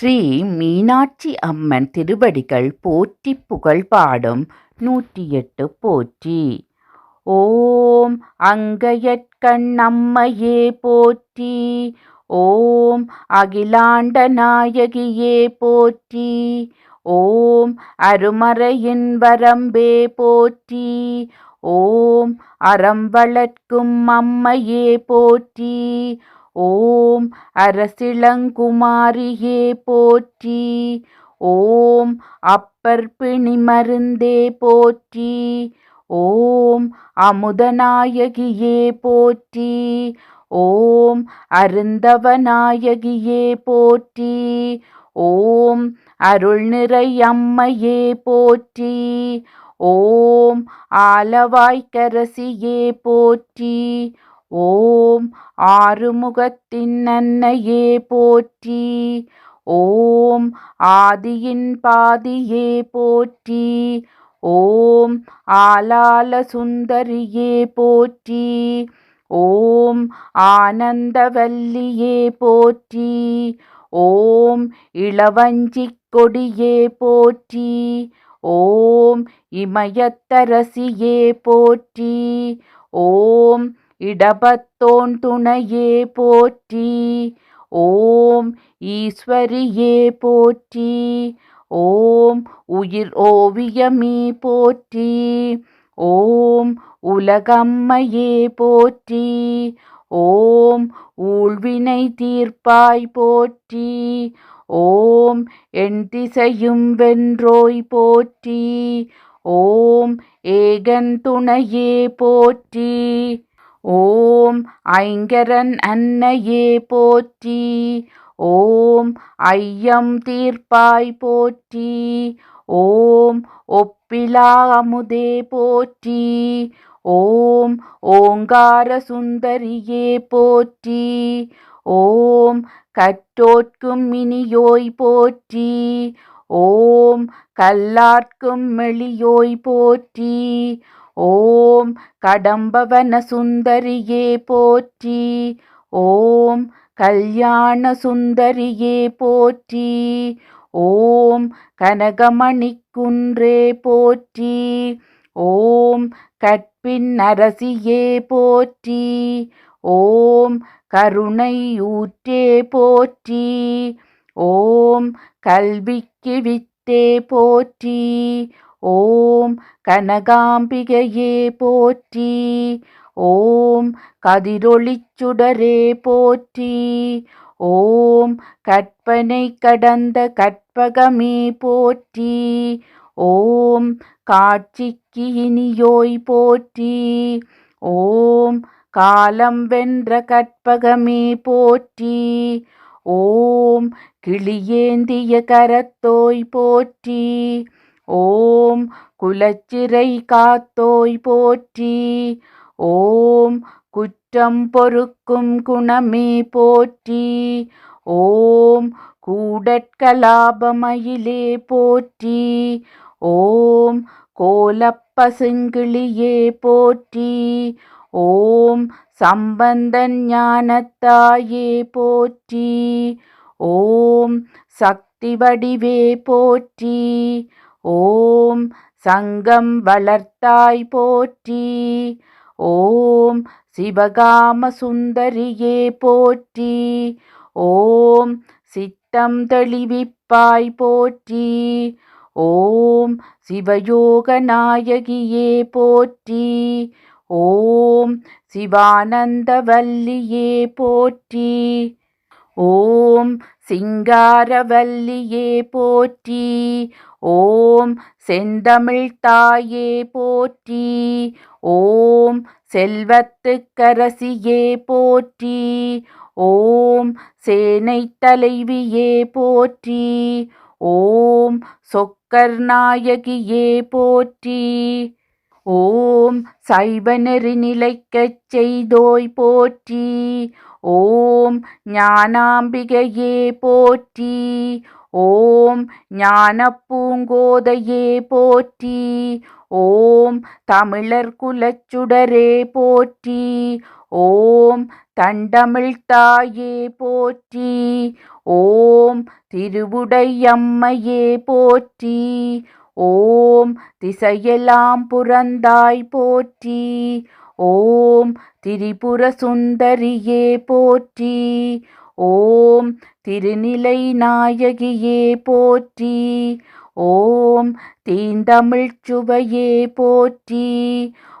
ஸ்ரீ மீனாட்சி அம்மன் திருவடிகள் போற்றி புகழ் பாடும் நூற்றி எட்டு போற்றி. ஓம் அங்கையற்கண்ணம்மையே போற்றி. ஓம் அகிலாண்ட நாயகியே போற்றி. ஓம் அருமறையின் வரம்பே போற்றி. ஓம் அறம் வளர்க்கும் அம்மையே போற்றி. ஓம் அரசிளங்குமாரியே போற்றி. ஓம் அப்பர் பிணி மருந்தே போற்றி. ஓம் அமுதநாயகியே போற்றி. ஓம் அருந்தவநாயகியே போற்றி. ஓம் அருள்நிறை அம்மையே போற்றி. ஓம் ஆலவாய்க்கரசியே போற்றி. ஓம் ஆறுமுகத்தின் அன்னையே போற்றி. ஓம் ஆதியின் பாதியே போற்றி. ஓம் ஆலால சுந்தரியே போற்றி. ஓம் ஆனந்தவல்லியே போற்றி. ஓம் இளவஞ்சிக் கொடியே போற்றி. ஓம் இமயத்தரசியே போற்றி. ஓம் இடபத்தோன் துணையே போற்றி. ஓம் ஈஸ்வரியே போற்றி. ஓம் உயிர் ஓவியமே போற்றி. ஓம் உலகம்மையே போற்றி. ஓம் ஊழ்வினை தீர்ப்பாய் போற்றி. ஓம் என் திசையும் வென்றோய் போற்றி. ஓம் ஏகன் துணையே போற்றி. ஓம் ஐங்கரன் அன்னையே போற்றி. ஓம் ஐயம் தீர்ப்பாய் போற்றி. ஓம் ஒப்பிலா அமுதே போற்றி. ஓம் ஓங்கார சுந்தரியே போற்றி. ஓம் கற்றோட்கும் மினியோய் போற்றி. ஓம் கல்லார்க்கும் மெளியோய் போற்றி. ஓம் கடம்பவன சுந்தரியே போற்றி. ஓம் கல்யாண சுந்தரியே போற்றி. ஓம் கனகமணிக்குன்றே போற்றி. ஓம் கற்பின் அரசியே போற்றி. ஓம் கருணை ஊற்றே போற்றி. ஓம் கல்விக்கு வித்தே போற்றி. ஓம் கனகாம்பிகையே போற்றி. ஓம் கதிரொளிச்சுடரே போற்றி. ஓம் கற்பனை கடந்த கற்பகமே போற்றி. ஓம் காட்சிக்கு இனியோய் போற்றி. ஓம் காலம் வென்ற கற்பகமே போற்றி. ஓம் கிளியேந்திய கரத்தோய் போற்றி. ஓம் குலச்சிறை காத்தோய் போற்றி. ஓம் குற்றம் பொறுக்கும் குணமே போற்றி. ஓம் கூடற்கலாபமயிலே போற்றி. ஓம் கோலப்பசுங்கிளியே போற்றி. ஓம் சம்பந்தன் ஞானத்தாயே போற்றி. ஓம் சக்தி வடிவே போற்றி. ஓம் சங்கம் வளர்த்தாய் போற்றி. ஓம் சிவகாம சுந்தரியே போற்றி. ஓம் சித்தம் தெளிவிப்பாய் போற்றி. ஓம் சிவயோக நாயகியே போற்றி. ஓம் சிவானந்தவல்லியே போற்றி. ஓம் சிங்காரவல்லியே போற்றி ஓம் செந்தமிழ் தாயே போற்றி ஓம் செல்வத்துக்கரசியே போற்றி ஓம் சேனை தலைவியே போற்றி ஓம் சொக்கர்நாயகியே போற்றி ஓம் சைவநெறி நிலைக்கச் செய்தோய் போற்றி ஓம் ஞானாம்பிகையே போற்றி ஓம் ஞானப்பூங்கோதையே போற்றி ஓம் தமிழர் குலச்சுடரே போற்றி ஓம் தண்டமிழ் தாயே போற்றி ஓம் திருவுடையம்மையே போற்றி ஓம் திசையெல்லாம் புறந்தாய் போற்றி ஓம் திரிபுர சுந்தரியே போற்றி. ஓம் திருநிலை நாயகியே போற்றி. ஓம் தீந்தமிழ் சுவையே போற்றி.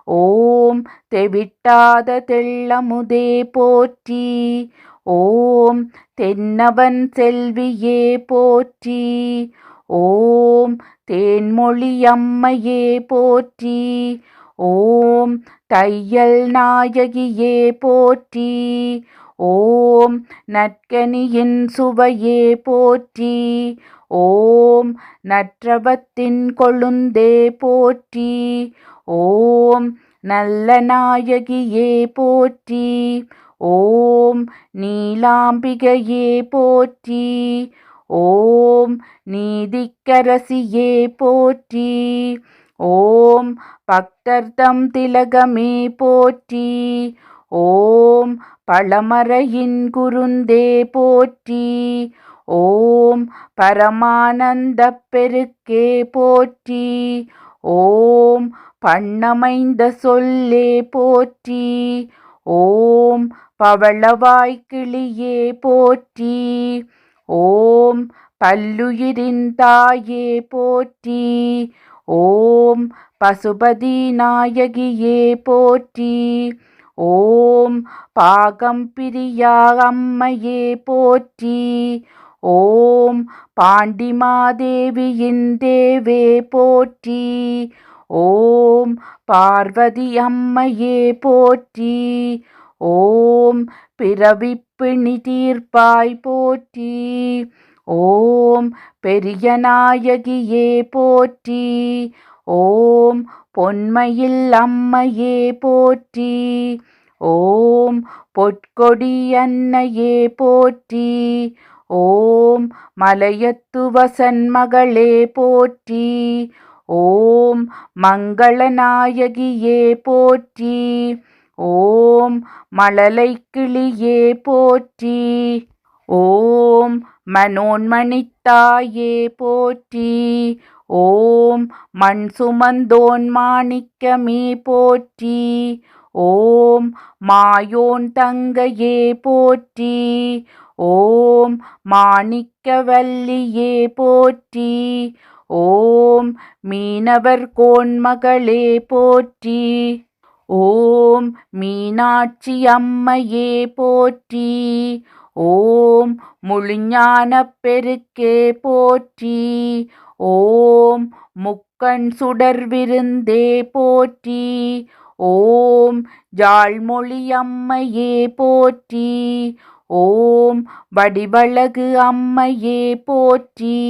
ஓம் தெவிட்டாத தெள்ளமுதே போற்றி. ஓம் தென்னவன் செல்வியே போற்றி. ஓம் தேன்மொழியம்மையே போற்றி. ஓம் தையல் நாயகியே போற்றி. ஓம் நற்கனியின் சுவையே போற்றி. ஓம் நற்றவத்தின் கொழுந்தே போற்றி. ஓம் நல்ல நாயகியே போற்றி. ஓம் நீலாம்பிகையே போற்றி. ஓம் நீதிக்கரசியே போற்றி. ஓம் பக்தர்தம் திலகமே போற்றி. ஓம் பழமறையின் குருந்தே போற்றி. ஓம் பரமானந்த பெருக்கே போற்றி. ஓம் பண்ணமைந்த சொல்லே போற்றி. ஓம் பவளவாய்க்கிளியே போற்றி. ஓம் பல்லுயிரின் தாயே போற்றி. ஓம் பசுபதி நாயகியே போற்றி. ஓம் பாகம் பிரியா அம்மையே போற்றி. ஓம் பாண்டிமாதேவியின் தேவே போற்றி. ஓம் பார்வதி அம்மையே போற்றி. ஓம் பிறவிப்பிணி தீர்ப்பாய் போற்றி. ஓம் பெரிய நாயகியே போற்றி. ஓம் பொன்மையில் அம்மையே போற்றி. ஓம் பொற்கொடி அன்னையே போற்றி. ஓம் மலையத்துவசன் மகளே போற்றி. ஓம் மங்களநாயகியே போற்றி. ஓம் மழலை கிளியே போற்றி. ஓம் மனோன்மணித்தாயே போற்றி. ஓம் மண் சுமந்தோன் மாணிக்கமே போற்றி. ஓம் மாயோன் தங்கையே போற்றி. ஓம் மாணிக்கவல்லியே போற்றி. ஓம் மீனவர் கோன்மகளே போற்றி. ஓம் மீனாட்சி அம்மையே போற்றி. ஓம் முழுஞான பெருக்கே போற்றி. ஓம் முக்கண் சுடர் விருந்தே போற்றி. ஓம் ஜாழ்மொழியம்மையே போற்றி. ஓம் வடிவழகு அம்மையே போற்றி.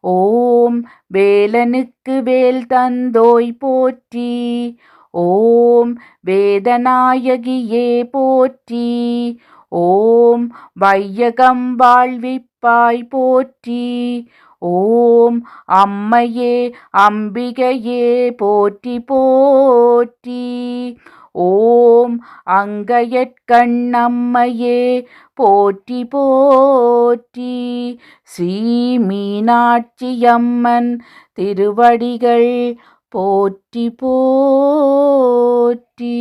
ஓம் வேலனுக்கு வேல் தந்தோய் போற்றி. ஓம் வேதநாயகியே போற்றி. ஓம் வையகம் வாழ்விப்பாய் போற்றி. ஓம் அம்மையே அம்பிகையே போற்றி போற்றி. ஓம் அங்கையற்கண்ணம்மையே போற்றி போற்றி. ஸ்ரீ மீனாட்சியம்மன் திருவடிகள் போற்றி போற்றி.